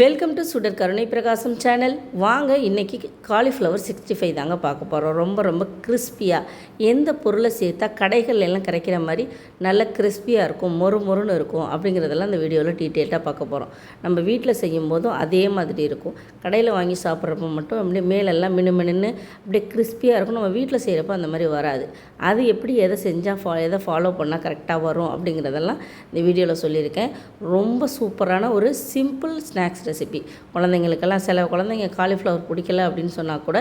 Welcome to சுடர் கருணை பிரகாசம் சேனல் வாங்க இன்றைக்கி காலிஃப்ளவர் சிக்ஸ்டி ஃபைவ் தாங்க பார்க்க போகிறோம் ரொம்ப ரொம்ப கிறிஸ்பியாக எந்த பொருளை சேர்த்தா கடைகள் எல்லாம் கிடைக்கிற மாதிரி நல்ல கிறிஸ்பியாக இருக்கும் மொறு மொறுன்னு இருக்கும் அப்படிங்கிறதெல்லாம் அந்த வீடியோவில் டீட்டெயில்டாக பார்க்க போகிறோம் நம்ம வீட்டில் செய்யும் போதும் அதே மாதிரி இருக்கும். கடையில் வாங்கி சாப்பிட்றப்ப மட்டும் அப்படியே மேலெல்லாம் மினு அப்படியே கிறிஸ்பியாக இருக்கும். நம்ம வீட்டில் செய்கிறப்ப அந்த மாதிரி வராது. அது எப்படி எதை செஞ்சால் ஃபா எதை ஃபாலோ பண்ணால் கரெக்டாக வரும் அப்படிங்கிறதெல்லாம் இந்த வீடியோவில் சொல்லியிருக்கேன். ரொம்ப சூப்பரான ஒரு சிம்பிள் ஸ்நாக்ஸ் ரெசிபி குழந்தைங்களுக்கெல்லாம் சில குழந்தைங்க காலிஃப்ளவர் பிடிக்கல அப்படின்னு சொன்னால் கூட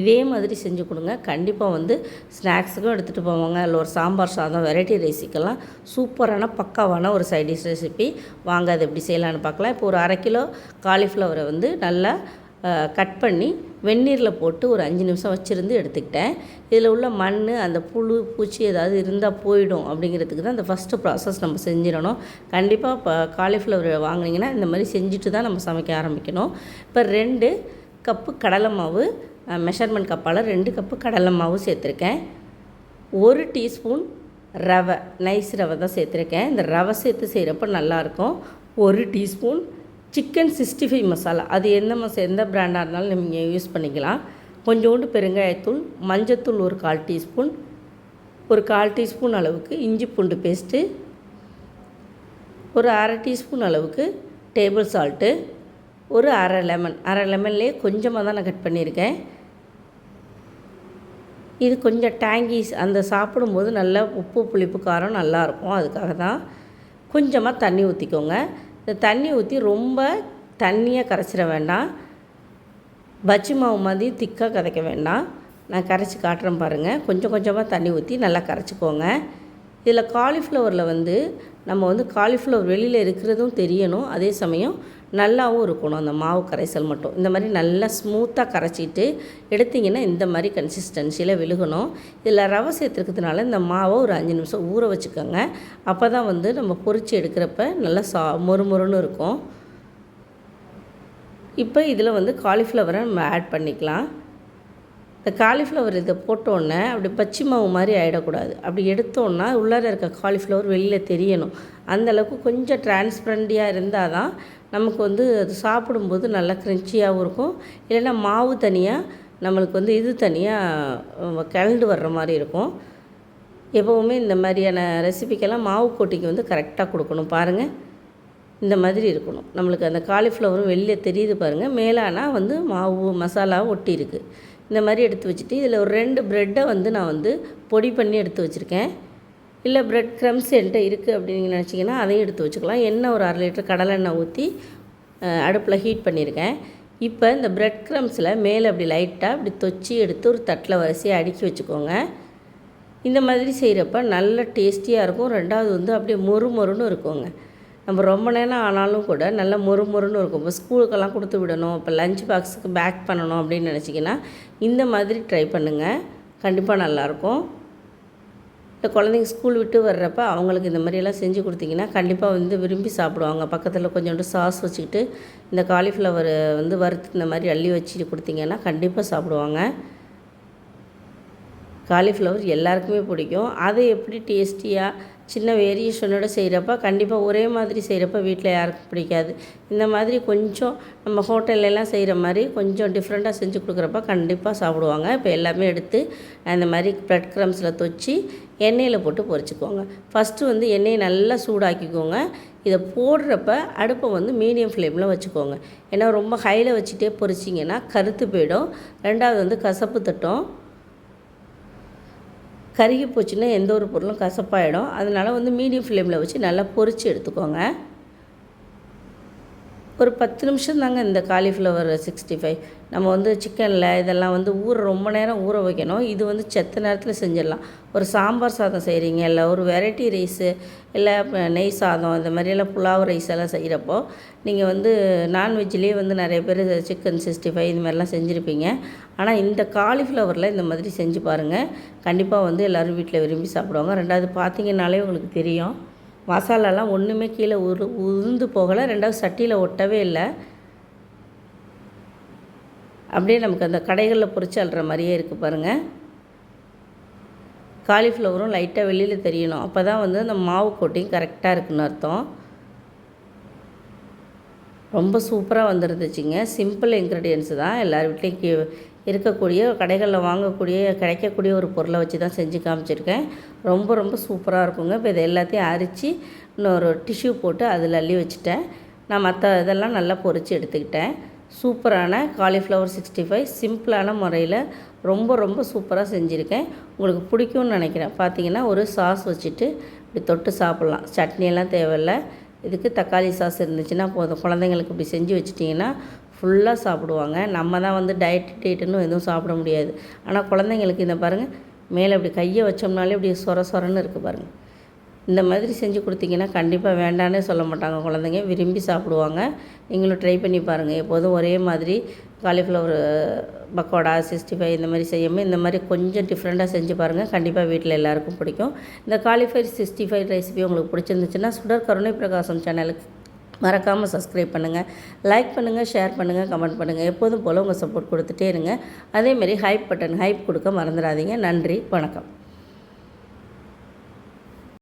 இதே மாதிரி செஞ்சு கொடுங்க. கண்டிப்பாக வந்து ஸ்நாக்ஸுக்கும் எடுத்துகிட்டு போவாங்க. இல்லை ஒரு சாம்பார் சாதம் வெரைட்டி ரைஸுக்கெல்லாம் சூப்பரான பக்காவான ஒரு சைடிஷ் ரெசிபி வாங்க அது எப்படி செய்யலான்னு பார்க்கலாம். இப்போ ஒரு அரை கிலோ காலிஃப்ளவரை வந்து நல்லா கட் பண்ணி வெந்நீரில் போட்டு ஒரு அஞ்சு நிமிஷம் வச்சுருந்து எடுத்துக்கிட்டேன். இதில் உள்ள மண் அந்த புழு பூச்சி ஏதாவது இருந்தால் போயிடும் அப்படிங்கிறதுக்கு தான் அந்த ஃபஸ்ட்டு ப்ராசஸ் நம்ம செஞ்சிடணும். கண்டிப்பாக இப்போ காலிஃப்ளவர் வாங்கினீங்கன்னா இந்த மாதிரி செஞ்சுட்டு தான் நம்ம சமைக்க ஆரம்பிக்கணும். இப்போ ரெண்டு கப்பு கடலை மாவு மெஷர்மெண்ட் கப்பால் ரெண்டு கப்பு கடலை மாவு சேர்த்துருக்கேன். ஒரு டீஸ்பூன் ரவை நைஸ் ரவை தான் சேர்த்துருக்கேன். இந்த ரவை சேர்த்து செய்கிறப்ப நல்லாயிருக்கும் ஒரு teaspoon chicken sixty five masala. அது எந்த மசா எந்த பிராண்டாக இருந்தாலும் நீங்கள் யூஸ் பண்ணிக்கலாம். கொஞ்சோண்டு பெருங்காயத்தூள் மஞ்சத்தூள் ஒரு கால் டீஸ்பூன் ஒரு கால் டீஸ்பூன் அளவுக்கு இஞ்சி பூண்டு பேஸ்ட்டு ஒரு அரை டீஸ்பூன் அளவுக்கு டேபிள் சால்ட்டு ஒரு அரை லெமன் அரை லெமன்லேயே கொஞ்சமாக தான் நான் கட் பண்ணியிருக்கேன். இது கொஞ்சம் டேங்கிஸ் அந்த சாப்பிடும்போது நல்லா உப்பு புளிப்பு காரம் நல்லாயிருக்கும் அதுக்காக தான் கொஞ்சமாக தண்ணி ஊற்றிக்கோங்க இந்த தண்ணி ஊற்றி ரொம்ப தண்ணியாக கரைச்சிட வேண்டாம். பஜ்ஜி மாவு மாதிரி திக்காக கதைக்க வேண்டாம். நான் கரைச்சி காட்டுறேன் பாருங்கள் கொஞ்சம் கொஞ்சமாக தண்ணி ஊற்றி நல்லா கரைச்சிக்கோங்க. இதில் காலிஃப்ளவரில் வந்து நம்ம வந்து காலிஃப்ளவர் வெளியில் இருக்கிறதும் தெரியணும். அதே சமயம் நல்லாவும் இருக்கணும். அந்த மாவு கரைசல் மட்டும். இந்த மாதிரி நல்லா ஸ்மூத்தாக கரைச்சிட்டு எடுத்திங்கன்னா இந்த மாதிரி கன்சிஸ்டன்சியில் விழுகணும். இதில் ரவை சேர்த்துருக்கிறதுனால இந்த மாவை ஒரு அஞ்சு நிமிஷம் ஊற வச்சுக்கோங்க. அப்போ தான் வந்து நம்ம பொறிச்சு எடுக்கிறப்ப நல்லா சா மொறு மொறுன்னு இருக்கும். இப்போ இதில் வந்து காலிஃப்ளவரை நம்ம ஆட் பண்ணிக்கலாம். இந்த காலிஃப்ளவர் இதை போட்டோன்னே அப்படி பச்சை மாவு மாதிரி ஆகிடக்கூடாது அப்படி எடுத்தோன்னா உள்ளார இருக்க காலிஃப்ளவர் வெளியில் தெரியணும். அந்தளவுக்கு கொஞ்சம் டிரான்ஸ்பரண்டியாக இருந்தால் தான் நமக்கு வந்து அது சாப்பிடும்போது நல்லா க்ரன்ச்சியாகவும் இருக்கும். இல்லைன்னா மாவு தனியாக நம்மளுக்கு வந்து இது தனியாக கிளண்டு வர்ற மாதிரி இருக்கும். எப்போவுமே இந்த மாதிரியான ரெசிபிக்கெல்லாம் மாவு கொட்டிக்கு வந்து கரெக்டாக கொடுக்கணும் பாருங்கள் இந்த மாதிரி இருக்கணும். நம்மளுக்கு அந்த காலிஃப்ளவரும் வெளியே தெரியுது பாருங்கள் மேலானா வந்து மாவு மசாலா ஒட்டி இருக்குது இந்த மாதிரி எடுத்து வச்சுட்டு இதில் ஒரு ரெண்டு ப்ரெட்டை வந்து நான் வந்து பொடி பண்ணி எடுத்து வச்சுருக்கேன். இல்லை ப்ரெட் க்ரம்ஸ் என்கிட்ட இருக்குது அப்படின்னு நினச்சிங்கன்னா அதையும் எடுத்து வச்சுக்கலாம். எண்ணெய் ஒரு அரை லிட்டர் கடலெண்ணெய் ஊற்றி அடுப்பில் ஹீட் பண்ணியிருக்கேன். இப்போ இந்த ப்ரெட் க்ரம்ஸில் மேலே அப்படி லைட்டாக அப்படி தொச்சி எடுத்து ஒரு தட்டில் வரிசையாக அடுக்கி வச்சுக்கோங்க. இந்த மாதிரி செய்கிறப்ப நல்ல டேஸ்டியாக இருக்கும். ரெண்டாவது வந்து அப்படியே மொறு மொறுன்னு இருக்குங்க. நம்ம ரொம்ப நேரம் ஆனாலும் கூட நல்லா மொறு மொறுன்னு இருக்கும். இப்போ ஸ்கூலுக்கெல்லாம் கொடுத்து விடணும். இப்போ லஞ்ச் பாக்ஸுக்கு பேக் பண்ணணும் அப்படின்னு நினச்சிங்கன்னா இந்த மாதிரி ட்ரை பண்ணுங்கள் கண்டிப்பாக நல்லாயிருக்கும் இந்த குழந்தைங்க ஸ்கூல் விட்டு வர்றப்ப அவங்களுக்கு இந்த மாதிரியெல்லாம் செஞ்சு கொடுத்தீங்கன்னா கண்டிப்பாக வந்து விரும்பி சாப்பிடுவாங்க. பக்கத்தில் கொஞ்சோண்டு சாஸ் வச்சுக்கிட்டு இந்த காலிஃப்ளவர் வந்து வறுத்து இந்த மாதிரி அள்ளி வச்சுட்டு கொடுத்தீங்கன்னா கண்டிப்பாக சாப்பிடுவாங்க. காலிஃப்ளவர் எல்லாருக்குமே பிடிக்கும். அதை எப்படி டேஸ்டியாக சின்ன வேரியேஷனோட செய்கிறப்ப கண்டிப்பாக ஒரே மாதிரி செய்கிறப்ப வீட்டில் யாருக்கும் பிடிக்காது. இந்த மாதிரி கொஞ்சம் நம்ம ஹோட்டல்லலாம் செய்கிற மாதிரி கொஞ்சம் டிஃப்ரெண்ட்டாக செஞ்சு கொடுக்குறப்ப கண்டிப்பாக சாப்பிடுவாங்க. இப்போ எல்லாமே எடுத்து அந்த மாதிரி ப்ரெட் க்ரம்ஸில் தொச்சு எண்ணெயில் போட்டு பொரிச்சுக்கோங்க ஃபஸ்ட்டு வந்து எண்ணெயை நல்லா சூடாக்கிக்கோங்க. இதை போடுறப்ப அடுப்பை வந்து மீடியம் ஃப்ளேமில் வச்சுக்கோங்க. ஏன்னா ரொம்ப ஹையில் வச்சுட்டே பொரிச்சிங்கன்னா கருத்து போயிடும். ரெண்டாவது வந்து கசப்பு தட்டும். கருகி போச்சுன்னா எந்த ஒரு பொருளும் கசப்பாயிடும். அதனால் வந்து மீடியம் ஃப்ளேமில் வச்சு நல்லா பொரித்து எடுத்துக்கோங்க. ஒரு பத்து நிமிஷம் தாங்க இந்த காலிஃப்ளவர் சிக்ஸ்டி ஃபைவ். நம்ம வந்து சிக்கனில் இதெல்லாம் வந்து ஊற ரொம்ப நேரம் ஊற வைக்கணும். இது வந்து செத்த நேரத்தில் செஞ்சிடலாம். ஒரு சாம்பார் சாதம் செய்கிறீங்க இல்லை ஒரு வெரைட்டி ரைஸு இல்லை நெய் சாதம் இந்த மாதிரியெல்லாம் புலாவ் ரைஸ் எல்லாம் செய்கிறப்போ நீங்கள் வந்து நான்வெஜ்லேயே வந்து நிறைய பேர் சிக்கன் சிக்ஸ்டி ஃபைவ் இது மாதிரிலாம் செஞ்சுருப்பீங்க. ஆனால் இந்த காலிஃப்ளவரில் இந்த மாதிரி செஞ்சு பாருங்கள் கண்டிப்பாக வந்து எல்லோரும் வீட்டில் விரும்பி சாப்பிடுவாங்க. ரெண்டாவது பார்த்தீங்கன்னாலே உங்களுக்கு தெரியும். மசாலாலாம் ஒன்றுமே கீழே உரு உருந்து போகலை. ரெண்டாவது சட்டியில் ஒட்டவே இல்லை. அப்படியே நமக்கு அந்த கடைகளில் பொறிச்சு அல்ற மாதிரியே இருக்குது பாருங்கள் காலிஃப்ளவரும் லைட்டாக வெளியில் தெரியணும். அப்போ தான் வந்து அந்த மாவு கோட்டிங் கரெக்டாக இருக்குன்னு அர்த்தம். ரொம்ப சூப்பராக வந்துருந்துச்சுங்க. சிம்பிள் இன்க்ரீடியன்ஸ் தான். எல்லார் வீட்லேயும் கீ இருக்கக்கூடிய கடைகளில் வாங்கக்கூடிய கிடைக்கக்கூடிய ஒரு பொருளை வச்சு தான் செஞ்சு காமிச்சிருக்கேன். ரொம்ப ரொம்ப சூப்பராக இருக்குங்க. இப்போ இதை எல்லாத்தையும் அரித்து இன்னொரு டிஷ்யூ போட்டு அதில் அள்ளி வச்சுட்டேன். நான் மற்ற இதெல்லாம் நல்லா பொரித்து எடுத்துக்கிட்டேன். சூப்பரான காலிஃப்ளவர் சிக்ஸ்டி ஃபைவ் சிம்பிளான முறையில் ரொம்ப ரொம்ப சூப்பராக செஞ்சுருக்கேன். உங்களுக்கு பிடிக்கும்னு நினைக்கிறேன். பார்த்தீங்கன்னா ஒரு சாஸ் வச்சுட்டு இப்படி தொட்டு சாப்பிட்லாம். சட்னியெல்லாம் தேவையில்ல. இதுக்கு தக்காளி சாஸ் இருந்துச்சுன்னா போதும். குழந்தைங்களுக்கு இப்படி செஞ்சு வச்சிட்டிங்கன்னா ஃபுல்லாக சாப்பிடுவாங்க. நம்ம தான் வந்து டயட் டேட்டுன்னு எதுவும் சாப்பிட முடியாது. ஆனால் குழந்தைங்களுக்கு இந்த பாருங்கள் மேலே இப்படி கையை வச்சோம்னாலே இப்படி சொர சொரன்னு இருக்குது பாருங்கள் இந்த மாதிரி செஞ்சு கொடுத்தீங்கன்னா கண்டிப்பாக வேண்டானே சொல்ல மாட்டாங்க. குழந்தைங்க விரும்பி சாப்பிடுவாங்க. நீங்களும் ட்ரை பண்ணி பாருங்கள் எப்போதும் ஒரே மாதிரி காலிஃப்ளவர் பக்கோடா சிக்ஸ்டி ஃபைவ் இந்த மாதிரி செய்யாமல் இந்த மாதிரி கொஞ்சம் டிஃப்ரெண்ட்டாக செஞ்சு பாருங்கள் கண்டிப்பாக வீட்டில் எல்லாருக்கும் பிடிக்கும். இந்த காலிஃபை சிக்ஸ்டி ஃபைவ் ரெசிபி உங்களுக்கு பிடிச்சிருந்துச்சுன்னா சுடர் கருணை பிரகாசம் சேனலுக்கு மறக்காமல் சப்ஸ்கிரைப் பண்ணுங்கள் லைக் பண்ணுங்கள் ஷேர் பண்ணுங்கள் கமெண்ட் பண்ணுங்கள் எப்போதும் போல் உங்கள் சப்போர்ட் கொடுத்துட்டே இருங்க. அதேமாரி ஹைப் பட்டன் ஹைப் கொடுக்க மறந்துடாதீங்க. நன்றி வணக்கம்.